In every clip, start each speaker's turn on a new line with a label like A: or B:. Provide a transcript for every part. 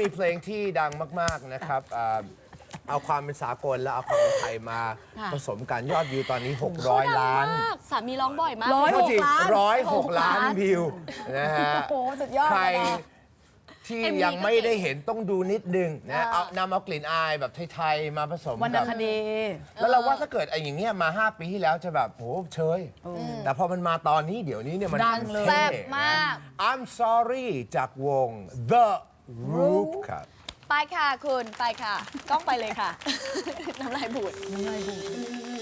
A: มีเพลงที่ดังมาก ๆ นะครับอ่าเอาความเป็นสากลและเอาความเป็นไทยมา
B: ค่ะ
A: ผสมกันยอดวิวตอนนี้ 600 ล้าน
C: มากสามีร้องบ่อยมาก
B: ร้อย
A: โทษที
B: ล้าน
A: ร้อยหกล้าน
C: ล้าน
A: วิวนะฮะ
B: โอ้โหสุดยอด
A: ใคร
B: เลยนะ
A: ที่
C: MV
A: ยังไม่
C: ก็เก่ง
A: ได้เห็นต้องดูนิดนึงนะ
C: อ่า
A: เอานำเอากลิ่นอายแบบไทย ๆ มาผสม
B: วรรณ
A: กับ
B: คดี
A: แล้วเราว่าถ้าเกิดไอ้อย่างเงี้ยมา 5 ปีที่แล้วจะแบบโหเชย แต่พอมันมาตอนนี้เดี๋ยวนี้เนี่ยมัน
B: ดังเลย
C: แซ่บ
A: ท่นะ
C: มาก
A: I'm sorry จากวง The Roof ครับ
C: ไปค่ะคุณ ไปค่ะ กล้องไปเลยค่ะ น้ำลายบูด
D: วัน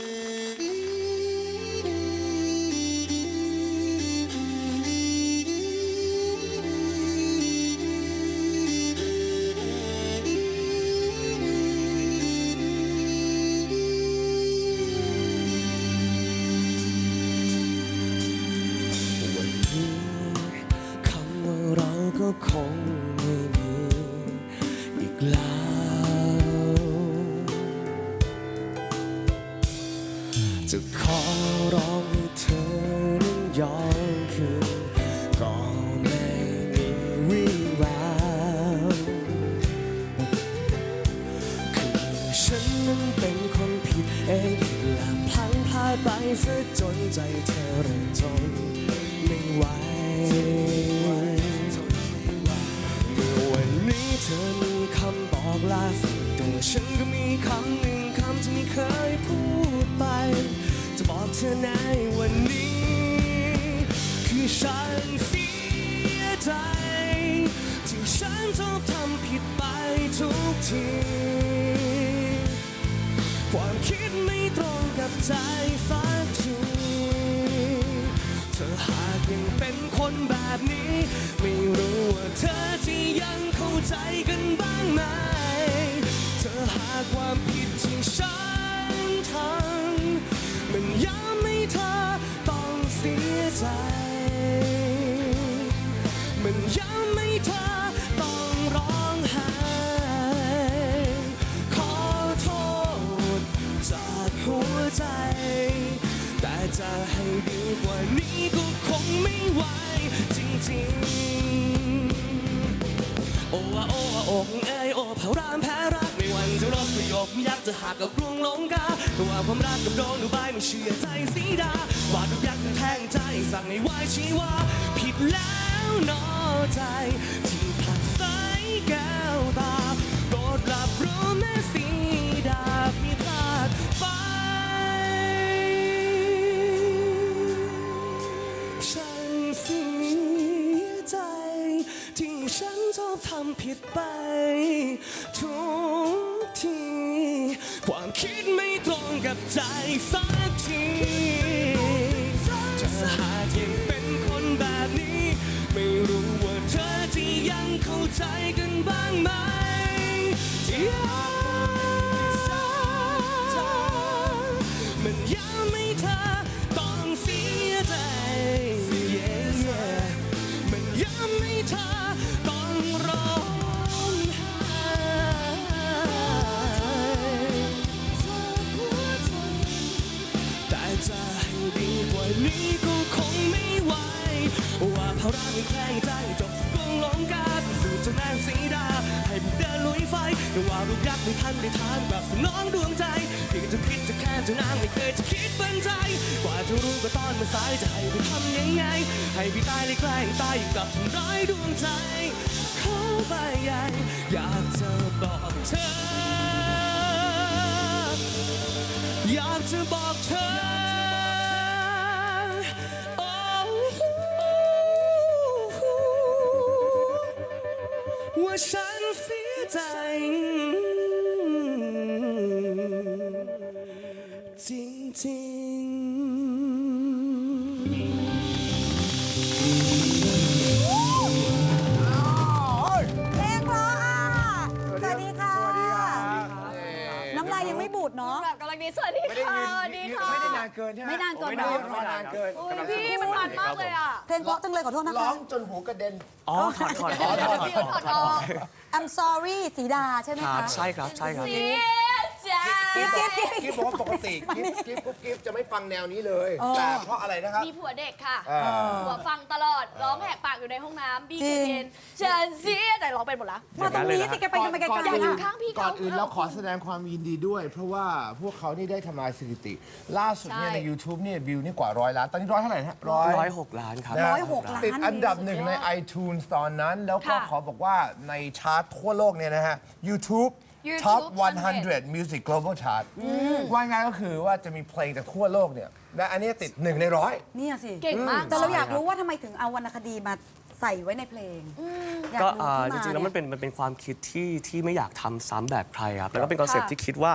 D: ล้วจะขอร้องให้เธอนั้นยอมคืนก็ไม่มีวี่แววคือฉันนั้นเป็นคนผิดเองที่ละพลังพลาดไปซะจนใจเธอเริ่มทนไม่ไหว เมื่อวันนี้เธอำบอกลาแต่ฉันก็มีคำหนึ่งคำที่ไม่เคยพูดไป จะบอกเธอในวันนี้ คือฉันเสียใจ ที่ฉันชอบทำผิดไปทุกที ความคิดไม่ตรงกับใจสักทีเธอหากยังเป็นคนแบบนี้ไม่ร จะให้ดีกว่านี้ก็คงไม่ไหวจริงๆ โอ้อะโอ้อะโอ้เอ้ยโอ้เผารามแพ้รักไม่หวันจะรบประโยคอยากจะหักกับกรุงลงกาแต่ว่าความรักกับโดนดูใบไม่เชื่อใจสีดาว่าทุกอย่างแทงใจสั่งให้ไหวชีวาผิดแล้วนอใจที่ผลักสา อบทำผิดไป ทุกที ความคิดไม่ตรงกับใจสักทีจะหากยังเป็นคนแบบนี้ ไม่รู้ว่าเธอจะยังเข้าใจกันบ้างไหมีกว่านี้ก็คงไม่ไหว ว่าเพราะรังแคลงใจจบกลงหลงกาสูจน์เจ้าแม่สีดา ให้ผมเดินลุยไฟแต่ว่ารูปยักษ์ไม่ทันได้ทานแบบสนองดวงใจเพียงจะคิดจะแค่จะนางไม่เคยจะคิดเป็นใจ กว่าจะรู้ก็ตอนมันสายจะให้ไปทำยังไง ให้พี่ตายเลยแกล้งตายอย่างกับทำร้ายดวงใจเข้าไปใหญ่อยากจะบอกเธออยากจะบอกเธอ ว่าฉั
C: แบบกำลังดีสวัสดี
A: ไม่ได้
C: ค่ะ
A: ยืน
C: สวัสดีค่ะ
A: ไม่ได้นานเกินใช่ไหม
B: ไม่นานเกิน
A: ไม่ได้ยืนรอนานเกิน
C: โอ้ยพี่มันมันมากเลยอะ
B: เพลงเพราะจังเลยขอโทษนะ
A: ร้อ
B: คะ
A: งจนหูกระเด็น
D: อ๋อถอดถอดถอดถอด
C: พี่ถอดออก
B: I'm sorry สีดาใช่ไหม
D: ครั
B: คะ
D: บใช่ครับใช่ครับ
C: เสียใช่
A: กิฟบอกกิฟบอกว่าปกติกิฟกิฟกุ๊บกิฟจะไม่ฟังแนวนี้เลย แต่เพราะอะไรนะครับ
C: มีผัวเด็กค่ะ
A: อ่า
C: ผัวฟังตลอด ร้องแหกปากอยู่ในห้องน้ำบี
B: จริง
C: เคนฉันเสียแต่ร้องเป็นหมดละ
B: มาตรงนี้สิแกไปทำไมไกล
A: ก่อน
B: ๆ
A: อื่น
B: อะ
C: ข้างพี่เขา
A: ก่อนอื่นเราขอแสดงความยินดีด้วย เพราะว่าพวกเขานี่ได้ทำลายสถิติ ล่าสุดเนี่ย
C: ใช่
A: ใน YouTube เนี่ยวิวนี่กว่าร้อยล้าน ตอนนี้ร้อยเท่าไหร่นะฮะร้อย
D: ร้อยหกล้านครับ
A: นะ
B: ร้อยหกล้าน
A: ติดอันดับหนึ่งใน
C: สุดยอด
A: iTunes ตอนนั้น แล้วก็
C: ค่ะ
A: ขอบอกว่าในชาร์ตทั่วโลกเนี่ยนะฮะ YouTube
C: YouTube
A: Top
C: 100
A: 100 Music Global Chart ว่าง่ายก็คือว่าจะมีเพลงจากทั่วโลกเนี่ยและอันนี้ติดหนึ่งในร้อย
B: เนี่ยสิ
C: เก่งมาก
B: แต่เราอยากรู้ว่าทำไมถึงเอาวรรณคดีมาใส่ไว้ในเพลง อยา
D: ก็
B: รู้
D: อ่า
B: ที่
D: จ
B: มา
D: ริงๆ แล้วมัน
B: เย
D: เป็นมันเป็นความคิดที่ที่ไม่อยากทำซ้ำแบบใครครับ แล้วก็เป็นคอนเซ็ปต์
C: ค่ะ
D: ที่คิดว่า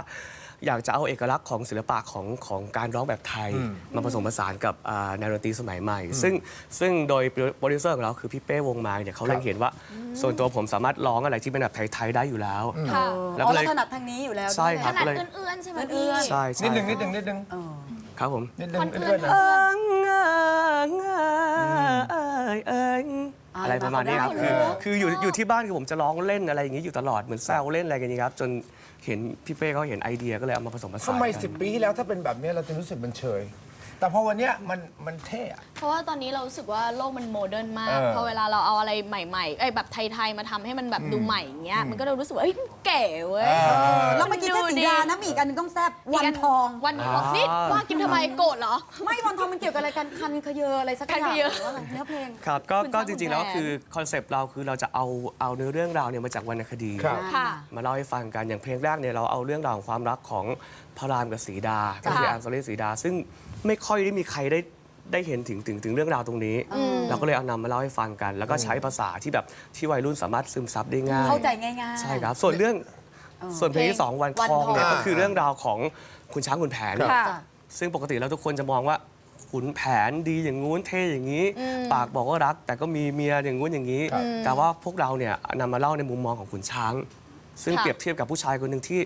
D: อยากจะเอาเอกลักษณ์ของศิลปะของของการร้องแบบไทย มาผสมผสานกับอ่าแนวดนตรีสมัยใหม่ ซึ่งซึ่งโดยโปรดิวเซอร์ของเราคือพี่เป้วงมาเนี่ยเขาเล็งเห็นว่า ส่วนตัวผมสามารถร้องอะไรที่เป็นแบบไทยๆได้อยู่แล้ว
C: ค่ะ
D: แล้ว
B: อ๋
D: ก็
B: อ
D: เลย
B: เราถนัดทางนี้อยู่แล้ว
D: ใช่
B: ด้วย
D: ครับ
C: ขนาด
D: เลย
C: เอื้อนๆใช่ไหม
B: เอื้
C: พี่
B: อน
D: ใช่ใช่
A: นิดหนึ่งนิดหนึ่งนิดหนึ่ง
B: เออ
D: ครับผม
A: นิดหนึ่ง
C: คน
A: นิด
C: เอื้
A: หนึ่
C: องน
A: นะ
D: เอิงเอิงเอิงเอิง อะไรประมาณนี้ครับ
B: เขาได้
D: คือ
B: เหรอ
D: คืออยู่อยู่ที่บ้านคือผมจะร้องเล่นอะไรอย่างนี้อยู่ตลอดเหมือนแซวเล่นอะไรกันอย่างนี้ครับจนเห็นพี่เป้เขาเห็นไอเดียก็เลยเอามาผสมผสาน
A: ทำไม
D: กัน
A: สิบปีที่แล้วถ้าเป็นแบบนี้เราจะรู้สึกมันเฉย แต่พอวันเนี้ยมันมันเท่อะ
C: เพราะว่าตอนนี้เรารู้สึกว่าโลกมันโมเดิร์นมาก
A: เออ
C: พอเวลาเราเอาอะไรใหม่ๆเอ้ยแบบไทยๆมาทำให้มันแบบดูใหม่อย่างเงี้ย มันก็จะรู้สึกว่าเอ้ยเก๋เว้ย
B: แล้วเมื่อกี้แค่สีดานะมีอีกอันหนึงต้องแซบวันทอง
C: วันทองนี่ว่ากินทำไมโกรธเหรอ
B: ไม่วันทองมันเกี่ยวกับอะไรกันคันขยเยออะไรสักอย่าง
C: คันขยเยอ
B: หรือว่าอะไรเนื้อเพลง
D: ครับก็
C: คุณ
D: ก็
C: สร้าง
D: จริงๆ แล้ว
C: คุณแผน
D: คือคอนเซปต์เราคือเราจะเอาเอาเนื้อเรื่องราวเนี่ยมาจากวรรณคดี
A: ครับ
C: ค่ะ
D: มาเล่าให้ฟังกันอย่างเพลงแรกเนี่ยเราเอาเรื่องราวของความรักของพระรามกับสีดาก็คือ
C: ค่ะ
D: แอนโซลีสีดา ซึ่งไม่ค่อยได้มีใครได้ได้เห็นถึงถึงถึงเรื่องราวตรงนี้เราก็เลยเอานำมาเล่าให้ฟังกัน แล้วก็ใช้ภาษาที่แบบที่วัยรุ่นสามารถซึมซับได้ง่าย
B: เข้าใจง่ายๆ
D: ใช่ครับ ส่วนเรื่องส่วนเพลงที่สองวัน
B: วัน
D: ทองเนี่ย
B: ทอง
D: ก็คือเรื่องราวของคุณช้างคุณแผน
C: ค่ะ
B: จ้ะ
D: ซึ่งปกติแล้วทุกคนจะมองว่าขุนแผนดีอย่างงู้นเท่อย่างนี้ปากบอกว่ารัก แต่ก็มีเมียอย่างงู้นอย่างนี้
A: ครับ
D: แต่ว่าพวกเราเนี่ยนำมาเล่าในมุมมองของขุนช้าง ซึ่ง
C: ค่ะ
D: เปรียบเทียบกับผู้ชายคนหนึ่งที่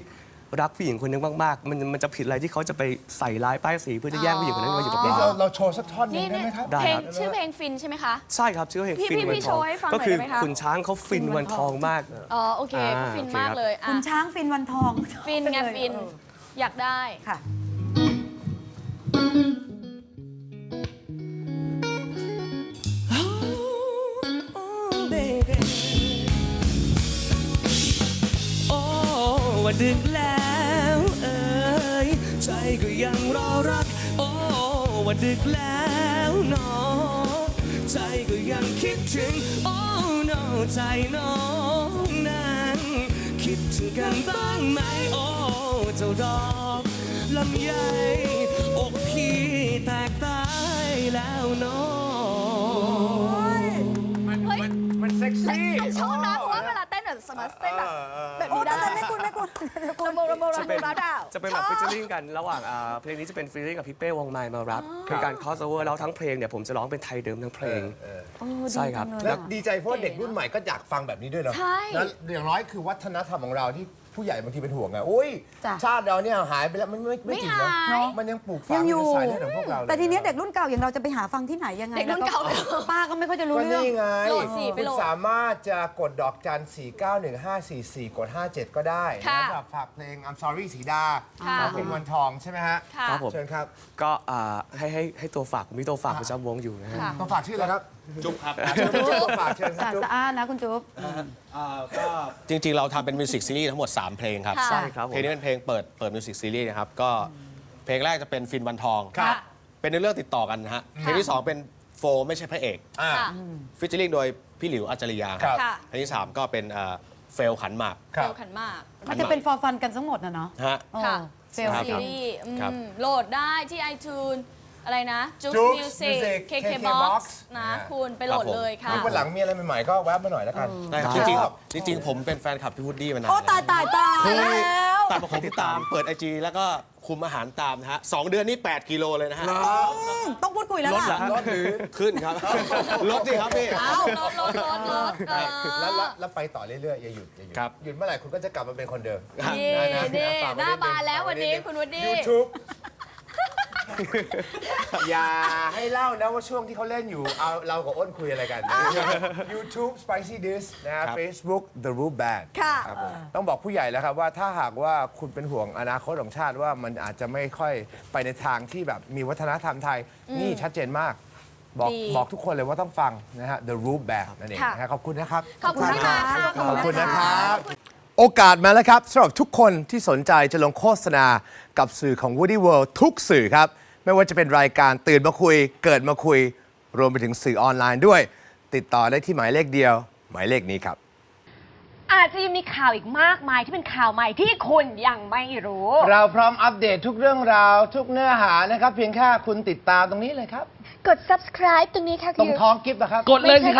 D: รักผู้หญิงคนหนึงมากๆมันมันจะผิดอะไรที่เขาจะไปใส่ร้ายป้ายสีเพื่อจะแย่งผู้หญิงคนนั้นมาอยู่กับ
A: นี่
D: เรา
A: เรา เราโชว์สักท่อนหนึ
C: นี่
A: งได้
C: นี่
A: ไหมครับ
D: ได้
C: เพลง
D: ครับ
C: ชื่อเพลงฟินใช่ไหมคะ
D: ใช่ครับชื่อเพลง
C: พี่
D: ฟิน
C: พี่
D: วัน
C: พี่
D: ท
C: โช
D: อง
C: ว์ให้ฟัง
D: ก็คือ
C: หน่อยได้ไหมคะ
D: ขุนช้างเขาฟินวันทองมาก
C: อ๋อโอเค
D: อ่า
C: ก็ฟิน
D: โอเค
C: มาก
D: ครับ
C: เลยอะ
B: คุณช้างฟินวันทอง
C: ฟินไงฟิน อยากได้
B: ค่ะ
D: โอ้ว่าดึกแล้วเอ้ยใจ ก็ยังรอรัก โอ้ว่าดึกแล้วเนอใจก็ยังคิดถึง โอ้เนอใจน้องนั้นคิดถึงกันบ้างไหมโอ้เจ้าดอกลำไยอกพี่แตกตายแล้วเนอ
A: มัน
C: เฮ้ย
A: มันมันเซ็กซี่
C: ชอบนะ แบบสมาร์ทเต้นแบบแบบ
B: โอ้
C: นี้
B: แต่
C: ได้
B: ไม่คุณไม่คุณไม่คุณ
C: ระโมระโมระ
D: จะ
C: โม
D: เป็น
C: ระดาว
D: จะเป็นแบบฟิชเชอร์ลิงกันระหว่างอ่าเพลงนี้จะเป็นฟิชเชอร์ลิงกับพี่เป้วงไมล์มารับเป็นการคอสโอเวอร์แล้วทั้งเพลงเนี่ยผมจะร้องเป็นไทยเดิมทั้งเพลง
B: โอ้ดี
D: ใช่ครับ
B: จังเลย
A: แล้ว
B: อะ
A: ดีใจเพราะว่าเด็กรุ่นใหม่ก็อยากฟังแบบนี้ด้วยเนาะ
C: ใช่
A: แล้วอย่างน้อยคือวัฒนธรรมของเราที่ ผู้ใหญ่บางทีเป็นห่วงไงอุ้ย
B: จ้ะ
A: ชาติเราเนี่ยหายไปแล้วมันไม่ไม่จริงนะ
C: ไม่หาย
A: มันยังปลูกฝั
B: ยังง
A: ใน
B: อยู่
A: สายเลือดของพวกเราลย
B: แต่ทีเนี้ยเด็กรุ่นเก่าอย่างเราจะไปหาฟังที่ไหนยังไง
C: เด็กรุ่นเก่า
B: แล้วป้าก็ไม่ค่อยจะรู้
A: ก็
B: เรื่อง
A: นี่ไง
C: โหลดสิไป
A: คุณ
C: โหลด
A: สามารถจะกดดอกจัน 4 9 1 5 4 4 กด 57 ก็ได้
C: ค่ะ
A: สำหรับฝากเพลง I'm sorry สีดา
C: ค่ะ
A: ของคุณวันทองใช่ไหมฮะ
C: ค่ะ
D: ครับผม
A: เชิญครับ
D: ก็อ่าให้ให้ให้ตัวฝากผมมีตัวฝากประจำวงอยู่นะฮะ
C: ค่ะ
A: ต้องฝากชื่ออะไรครับ
E: จุ๊บครับ
A: เชิญตัวฝากเชิญค
B: สะ
A: รับจุ๊บ
B: สะอ้านนะคุณจุ๊บ
E: อ่าก็จริงๆ เราทำเป็นมิวสิกซีรีส์ทั้งหมด 3 เพลงครับ
C: ค่ะ
D: ใช่ครับผม
E: เพลงนี้เป็นเพลงเปิดเปิดมิวสิกซีรีส์นะครับ ก็เพลงแรกจะเป็นฟินวันทอง
A: ครับ
E: เป็นในเรื่องติดต่อกันนะฮะ เพลงที่ 2 เป็นโฟไม่ใช่พระเอก
A: อ่า
C: ค่ะ
E: ฟิชเชอริงโดยพี่หลิวอัจฉริยา
A: ครับ
C: ค่ะ
E: เพลงที่ 3 ก็เป็นเฟลขันหมาก
A: ครับ
C: เร็วขันมาก
B: มันจะเป็นฟอร์ฟันกันทั้งหมดนะเนาะ
E: ฮะ
C: ค่ะ
B: เฟล
E: ครับ
C: ซีรีส์อืม
E: ครับ
C: โหลดได้ที่ iTunes อะไรนะจุ๊
A: Joox
C: มิวสิ
A: Music
C: ก KK
A: KK
C: Box
A: Box
C: นะ
A: อ่า
C: คุณไปโหลดเลยค่ะ
A: นี่วันหลังมีอะไรใหม่ๆก็แวะมาหน่อยแล้วกัน
E: ได้ครับ
A: ช
E: จริง
A: อบ
E: ๆจริงๆผมเป็นแฟนคลับพี่วูดดี้มานาน
B: โอ้
E: แล้ว
B: ตายตายตายแล้ว
E: ตามผมติดตามเปิดไอจีแล้วก็คุมอาหารตามนะฮะสองเดือนนี่ 8 กิโลเลยนะฮะ
B: อืมต้องพูดคุยแล้ว
E: ลด
B: ล่ะ
E: เหรอฮะ
A: รถหรือ
E: ขึ้นครับ ลดสิครับพี่
C: เอาลดลดลดลดเออ
A: แล้วแล้วแล้วไปต่อเรื่อยๆอย่าหยุดอย่าหยุด
E: ครับ
A: หยุดเมื่อไหร่คุณก็จะกลับมาเป็นคนเดิม
C: นี่ะะนี่
A: ฝกไว้
C: หน้า
A: ดง
C: บานแล้ว
A: ฝกไวั
C: นนี้
A: ดง
C: คุณวูดดี้
A: YouTube อย่าให้เล่านะว่าช่วงที่เขาเล่นอยู่ เอาเรากับอ้นคุยอะไรกัน YouTube Spicy Dish นะฮะ
E: ครับ
A: Facebook The Root Band
B: ค่ะ
A: ครับผมต้องบอกผู้ใหญ่แล้วครับว่าถ้าหากว่าคุณเป็นห่วงอนาคตของชาติว่ามันอาจจะไม่ค่อยไปในทางที่แบบมีวัฒนธรรมไทย นี่ชัดเจนมาก บอก
C: ดี
A: บอกทุกคนเลยว่าต้องฟังนะฮะ The Root Band นั่นเอง
C: ค่ะ
A: นะฮะขอบคุณนะครับ
C: ขอบคุณที่มาค่ะ
A: ขอบคุณนะครับ โอกาสมาแล้วครับสำหรับทุกคนที่สนใจจะลงโฆษณากับสื่อของ Woody World ทุกสื่อครับ ไม่ว่าจะเป็นรายการตื่นมาคุย เกิดมาคุย รวมไปถึงสื่อออนไลน์ด้วย ติดต่อได้ที่หมายเลขเดียว หมายเลขนี้ครับ
F: อาจจะยังมีข่าวอีกมากมายที่เป็นข่าวใหม่ที่คุณยังไม่รู้
A: เราพร้อมอัปเดตทุกเรื่องราว ทุกเนื้อหานะครับ เพียงแค่คุณติดตามตรงนี้เลยครับ
F: กด subscribe ตรงนี้ค่ะ
A: ตรงท้องกิฟต์นะครับ
F: กดเลยสิครับ